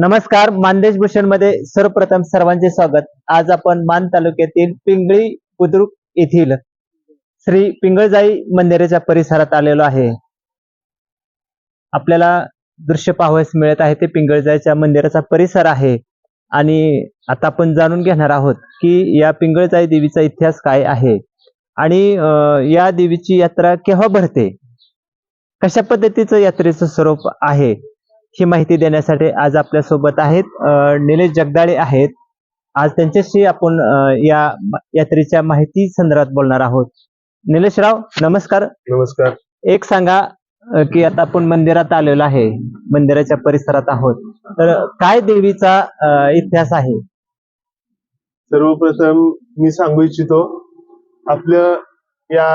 नमस्कार मानदेश भूषणमध्ये सर्वप्रथम सर्वांचे स्वागत. आज आपण मान तालुक्यातील पिंगळी बुद्रुक येथील श्री पिंगळजाई मंदिराच्या परिसरात आलेलो आहे. आपल्याला दृश्य पाहावयास मिळत आहे ते पिंगळजाईच्या मंदिराचा परिसर आहे. आणि आता आपण जाणून घेणार आहोत की या पिंगळजाई देवीचा इतिहास काय आहे. आणि या देवीची यात्रा केव्हा भरते? कशा पद्धतीचं यात्रेचं स्वरूप आहे? ही माहिती देण्यासाठी आज आपल्यासोबत आहेत निलेश जगदाळे आहेत. आज त्यांच्याशी आपण या यात्रेच्या माहिती संदर्भात बोलणार आहोत. निलेशराव नमस्कार. नमस्कार. एक सांगा की आता आपण मंदिरात आलेलो आहे मंदिराच्या परिसरात आहोत. तर काय देवीचा इतिहास आहे? सर्वप्रथम मी सांगू इच्छितो आपल्या या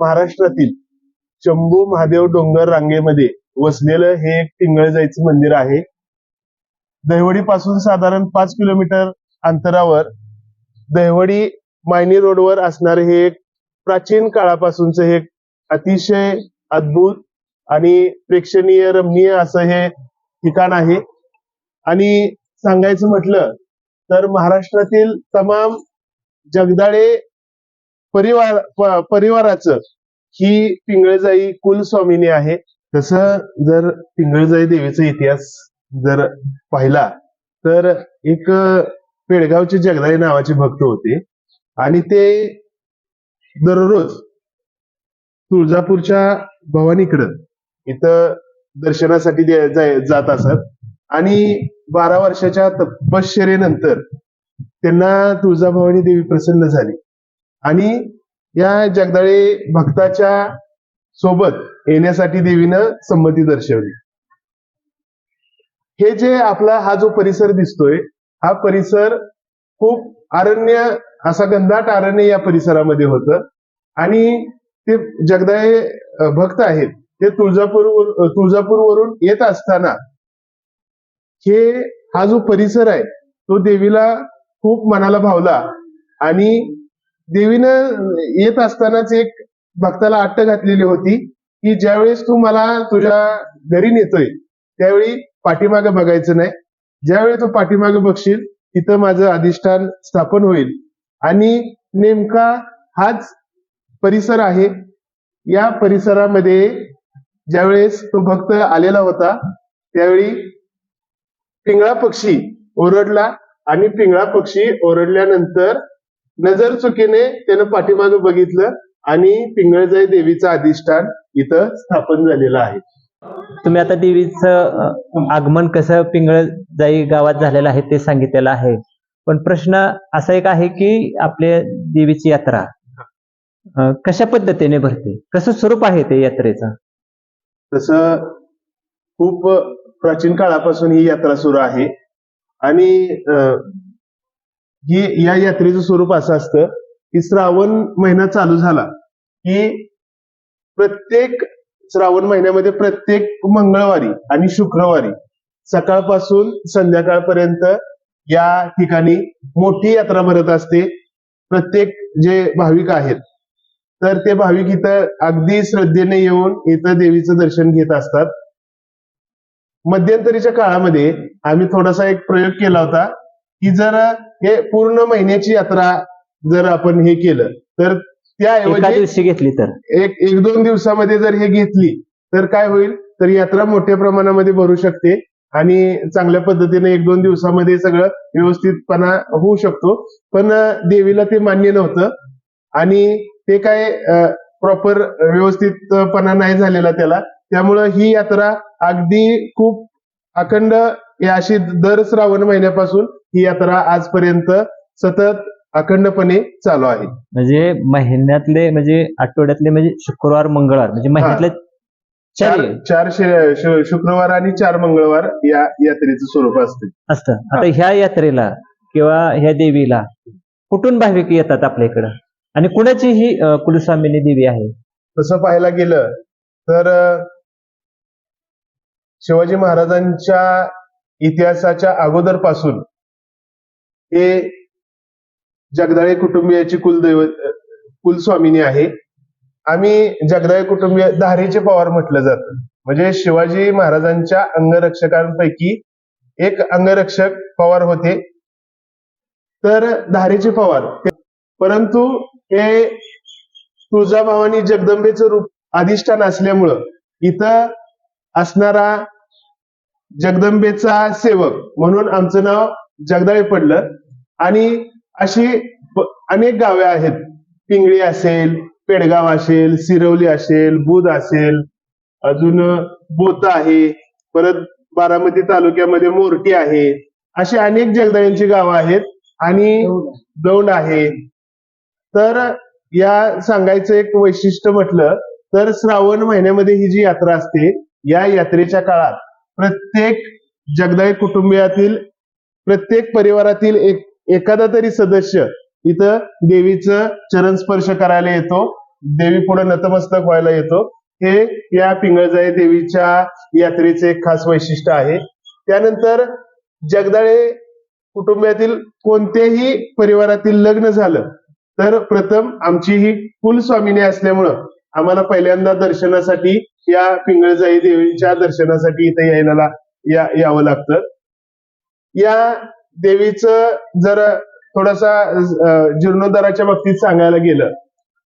महाराष्ट्रातील शंभू महादेव डोंगर रांगेमध्ये वसलेलं हे एक पिंगळजाईचं मंदिर आहे. दहिवडी पासून साधारण पाच किलोमीटर अंतरावर दहिवडी मायनी रोडवर असणारे हे एक प्राचीन काळापासूनच हे एक अतिशय अद्भुत आणि प्रेक्षणीय रमणीय असं हे ठिकाण आहे. आणि सांगायचं म्हटलं तर महाराष्ट्रातील तमाम जगदाळे परिवार परिवाराचं ही पिंगळजाई कुलस्वामिनी आहे. तसं जर पिंगळजाई देवीचा इतिहास जर पाहिला तर एक पेडगावचे जगदाई नावाचे भक्त होते. आणि ते दररोज तुळजापूरच्या भवानीकडं इथं दर्शनासाठी दे- जाय- जात असत. आणि बारा वर्षाच्या तपश्चर्येनंतर त्यांना तुळजाभवानी देवी प्रसन्न झाली. आणि या जगदाळे भक्ताच्या सोबत येण्यासाठी देवीनं संमती दर्शवली. हे जे आपला हा जो परिसर दिसतोय हा परिसर खूप अरण्य असा गंधाट अरण्य या परिसरामध्ये होतं. आणि ते जगदाळे भक्त आहेत ते तुळजापूर तुळजापूर वरून येत असताना हे हा जो परिसर आहे तो देवीला खूप मनाला भावला. आणि देवीनं येत असतानाच एक भक्ताला अट्ट घातलेली होती की ज्यावेळेस तू मला तुझ्या घरी नेतोय त्यावेळी पाठीमागे बघायचं नाही. ज्यावेळी तू पाठीमागे बघशील तिथं माझं अधिष्ठान स्थापन होईल. आणि नेमका हाच परिसर आहे. या परिसरामध्ये ज्यावेळेस तो भक्त आलेला होता त्यावेळी पिंगळा पक्षी ओरडला आणि पिंगळा पक्षी ओरडल्यानंतर नजर चुकीने त्यानं पाठीमागे बघितलं. आणि पिंगळजाई देवीचं अधिष्ठान इथं स्थापन झालेलं आहे. तुम्ही आता देवीचं आगमन कसं पिंगळजाई गावात झालेलं आहे ते सांगितलेलं आहे. पण प्रश्न असा एक आहे की आपल्या देवीची यात्रा कशा पद्धतीने भरते? कसं स्वरूप आहे ते यात्रेचं? तसं खूप प्राचीन काळापासून ही यात्रा सुरू आहे. आणि ही या यात्रेचं स्वरूप असं असतं की श्रावण महिना चालू झाला की प्रत्येक श्रावण महिन्यामध्ये प्रत्येक मंगळवारी आणि शुक्रवारी सकाळपासून संध्याकाळपर्यंत या ठिकाणी मोठी यात्रा भरत असते. प्रत्येक जे भाविक आहेत तर ते भाविक इथं अगदी श्रद्धेने येऊन इथं देवीचं दर्शन घेत असतात. मध्यंतरीच्या काळामध्ये आम्ही थोडासा एक प्रयोग केला होता की जर हे पूर्ण महिन्याची यात्रा जर आपण हे केलं तर एका त्याऐवजी दिवशी घेतली तर. एक एक दोन दिवसामध्ये जर हे घेतली तर काय होईल? तर यात्रा मोठ्या प्रमाणामध्ये भरू शकते आणि चांगल्या पद्धतीने एक दोन दिवसामध्ये सगळं व्यवस्थितपणा होऊ शकतो. पण अं, देवीला ते मान्य नव्हतं आणि ते काय प्रॉपर व्यवस्थितपणा नाही झालेला त्याला. त्यामुळं ही यात्रा अगदी खूप अखंड या अशी दर श्रावण महिन्यापासून ही यात्रा आजपर्यंत सतत अखंडपणे चालू आहे. म्हणजे महिन्यातले म्हणजे आठवड्यातले म्हणजे शुक्रवार मंगळवार म्हणजे महिन्यातले चार चार शुक्रवार आणि चार मंगळवार या यात्रेचं स्वरूप असते. असतं. आता ह्या यात्रेला किंवा ह्या देवीला कुठून भाविक येतात आपल्या इकडं? आणि कुणाची ही कुलस्वामिनी देवी आहे? तसं पाहायला गेलं तर शिवाजी महाराजांच्या इतिहासाच्या अगोदरपासून हे जगदाळे कुटुंबियाची कुलदैव कुलस्वामिनी आहे. आम्ही जगदाळे कुटुंबीय धारेचे पवार म्हटलं जातं. म्हणजे शिवाजी महाराजांच्या अंगरक्षकांपैकी एक अंगरक्षक पवार होते. तर धारेचे पवार. परंतु हे तुळजाभवानी जगदंबेचं रूप अधिष्ठान असल्यामुळं इथं असणारा जगदंबेचा सेवक म्हणून आमचं नाव जगदाळे पडलं. आणि अशी अनेक गावे आहेत. पिंगळी असेल पेडगाव असेल सिरवली असेल बुध असेल अजून बोत आहे परत बारामती तालुक्यामध्ये मोरटी आहे. अशी अनेक जगदाळ्यांची गावं आहेत आणि दौंड आहे. तर या सांगायचं एक वैशिष्ट्य म्हटलं तर श्रावण महिन्यामध्ये ही जी यात्रा असते या यात्रेच्या काळात प्रत्येक जगदाळे कुटुंबियातील प्रत्येक परिवारातील एक एखादा तरी सदस्य इथं देवीचं चरण स्पर्श करायला येतो देवी पुढे नतमस्तक व्हायला येतो. हे या पिंगळजाई देवीच्या यात्रेचे एक खास वैशिष्ट्य आहे. त्यानंतर जगदाळे कुटुंबातील कोणत्याही परिवारातील लग्न झालं तर प्रथम आमची ही कुलस्वामिनी असल्यामुळं आम्हाला पहिल्यांदा दर्शनासाठी या पिंगळजाई देवीच्या दर्शनासाठी इथे यायला या यावं लागतं. या देवीचं जर थोडासा जीर्णोद्धाराच्या बाबतीत सांगायला गेलं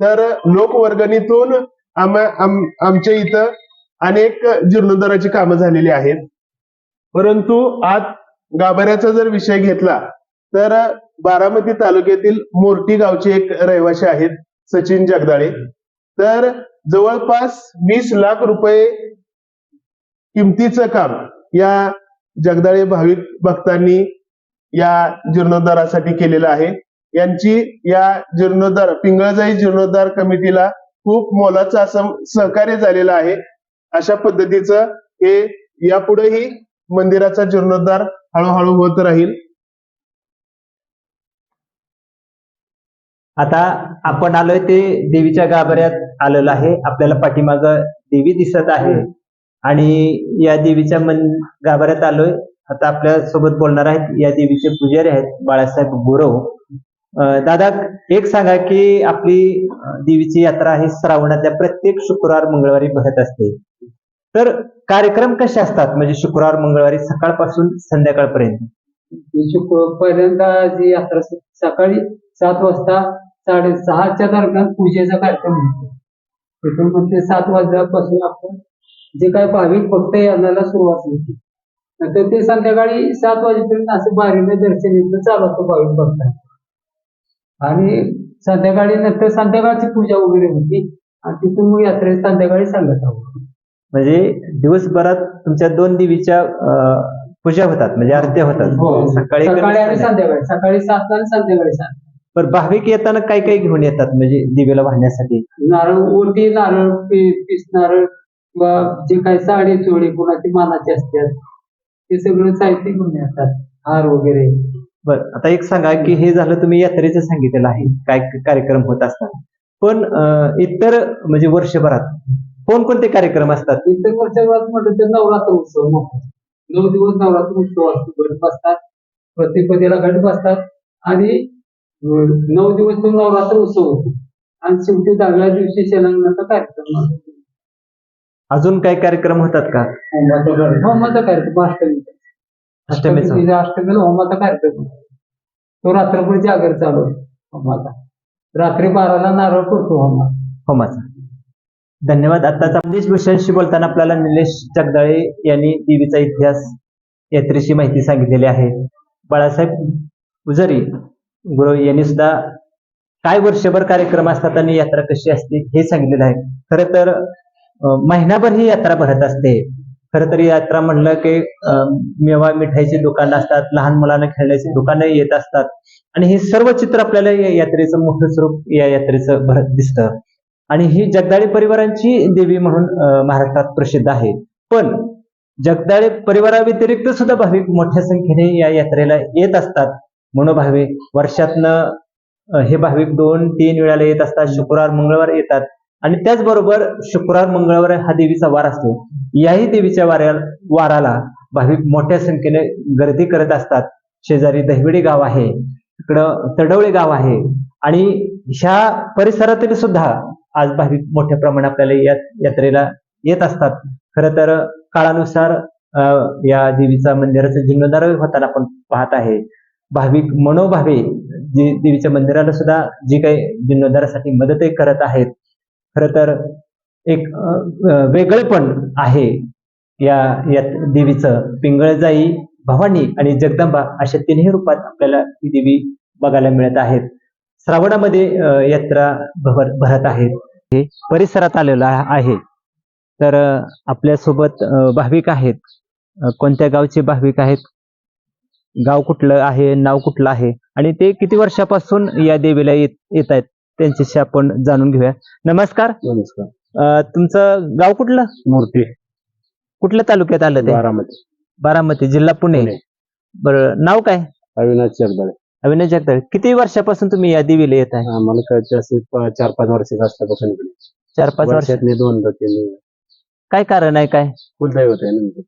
तर लोकवर्गणीतून आम आमच्या इथं अनेक जीर्णोद्धाराची कामं झालेली आहेत. परंतु आज गाभाऱ्याचा जर विषय घेतला तर बारामती तालुक्यातील मोर्टी गावचे एक रहिवासी आहेत सचिन जगदाळे. तर जवळपास वीस लाख रुपये किमतीचं काम या जगदाळे भाविक भक्तांनी या जीर्णोद्धारासाठी केलेलं आहे. यांची या जीर्णोद्धार पिंगळजाई जीर्णोद्धार कमिटीला खूप मोलाचं असं सहकार्य झालेलं आहे. अशा पद्धतीचं हे यापुढेही मंदिराचा जीर्णोद्धार हळूहळू होत राहील. आता आपण आलोय ते देवीच्या गाभाऱ्यात आलेलो आहे. आपल्याला पाठीमाग देवी दिसत आहे. आणि या देवीच्या मन गाभाऱ्यात आलोय. आता आपल्यासोबत बोलणार आहेत या देवीचे पुजारी आहेत बाळासाहेब गुरव दादा एक सांगा की आपली देवीची यात्रा ही श्रावणातल्या प्रत्येक शुक्रवार मंगळवारी भरत असते. तर कार्यक्रम कसे असतात? म्हणजे शुक्रवार मंगळवारी सकाळपासून संध्याकाळपर्यंत? पहिल्यांदा जी यात्रा सकाळी सात वाजता साडेसहाच्या दरम्यान पूजेचा कार्यक्रम होतो. तिथून मग ते सात वाजल्यापासून आपण जे काय भाविक भक्त यायला सुरुवात होती. नंतर ते संध्याकाळी सात वाजेपर्यंत असं बारीने दर्शन येतं चालू असतं भाविक भक्त आणि संध्याकाळी नंतर संध्याकाळची पूजा वगैरे होती. आणि तिथून मग यात्रेत संध्याकाळी सांगत आहोत म्हणजे दिवसभरात तुमच्या दोन देवीच्या पूजा होतात म्हणजे आरत्या होतात. सकाळी हो. सकाळी आणि कधी- संध्याकाळी. सकाळी सात आणि संध्याकाळी सात. पण भाविक येताना काय काय घेऊन येतात म्हणजे दिवेला वाहण्यासाठी? नारळ ओटी नारळ पीस नारळ किंवा जे काही साडी चोळी कोणाची मानाची असतात. ते सगळं साहित्य घेऊन येतात हार वगैरे. बर आता एक सांगा की हे झालं तुम्ही यात्रेचं सांगितलेलं आहे काय कार्यक्रम होत असतात. पण इतर म्हणजे वर्षभरात कोणकोणते कार्यक्रम असतात? इतर वर्षभरात म्हटलं तर नवरात्र उत्सव मोठा. नऊ दिवस नवरात्र उत्सव असतो गट बसतात प्रतिपदेला गट बसतात आणि नऊ दिवस तो नवरात्र उत्सव होतो. आणि शेवटी दहाव्या दिवशी शेलांगणाचा कार्यक्रम. अजून काही कार्यक्रम होतात का? होमाचा कार्यक्रम. कार्यक्रम अष्टमीचा अष्टमीला होमाचा कार्यक्रम. तो रात्रभर जागर चालू आहे होमाचा. रात्री बाराला नारळ पडतो होमा. होमाचा. धन्यवाद. आताचा संदेश भूषणशी बोलताना आपल्याला निलेश जगदाळे यांनी देवीचा इतिहास यात्रेची माहिती सांगितलेली आहे. बाळासाहेब उजरी गुरु यांनी सुद्धा काय वर्षभर कार्यक्रम असतात आणि यात्रा कशी असते हे सांगितलेलं आहे. खरं तर अं, महिनाभर ही यात्रा भरत असते. खरं तर यात्रा म्हणलं की मेवा मिठाईची दुकानं असतात लहान मुलांना खेळण्याची दुकानं येत असतात. आणि हे सर्व चित्र आपल्याला या यात्रेचं मोठं स्वरूप या यात्रेचं भरत दिसतं. आणि ही जगदाळे परिवारांची देवी म्हणून महाराष्ट्रात प्रसिद्ध आहे. पण जगदाळे परिवाराव्यतिरिक्त सुद्धा भाविक मोठ्या संख्येने या यात्रेला येत असतात. मनोभाविक वर्षातनं हे भाविक दोन तीन वेळाला येत असतात शुक्रवार मंगळवार येतात. आणि त्याचबरोबर शुक्रवार मंगळवार हा देवीचा वार असतो. याही देवीच्या वाऱ्या वाराला भाविक मोठ्या संख्येने गर्दी करत असतात. शेजारी दहिवडी गाव आहे इकडं तडवळे गाव आहे आणि ह्या परिसरातील सुद्धा आज भाविक मोठ्या प्रमाणात आपल्याला या यात्रेला येत असतात. खरं तर काळानुसार या देवीचा मंदिराचा जीर्णोद्धार होताना आपण पाहत आहे. भाविक मनोभावे जे देवीच्या मंदिराला सुद्धा जी काही जीर्णोद्धारासाठी मदतही करत आहेत. खर तर एक वेगळेपण आहे या या देवीचं. पिंगळजाई भवानी आणि जगदंबा अशा तिन्ही रूपात आपल्याला ही देवी बघायला मिळत आहेत. श्रावणामध्ये यात्रा भर भरत आहेत. हे परिसरात आलेलं आहे. तर आपल्यासोबत भाविक आहेत. कोणत्या गावचे भाविक आहेत? गाव कुठलं आहे? नाव कुठलं आहे? आणि ते किती वर्षापासून या देवीला येत येत आहेत? त्यांच्याशी आपण जाणून घेऊया. नमस्कार. नमस्कार. अं, तुमचं गाव कुठलं? मूर्ती. कुठल्या तालुक्यात आलं ते? बारामती. बारामती जिल्हा पुणे. पुणे. बरं नाव काय? अविनाश जगदाळे. अविनाश जगदाळे. किती वर्षापासून तुम्ही या देवीला येत आहे? आम्हाला कळते असे प- चार पाच वर्षाचा असल्यापासून चार पाच वर्ष. वर्षातले दोनदा तीन काय कारण आहे काय? कुलदैवत आहे नेमकं.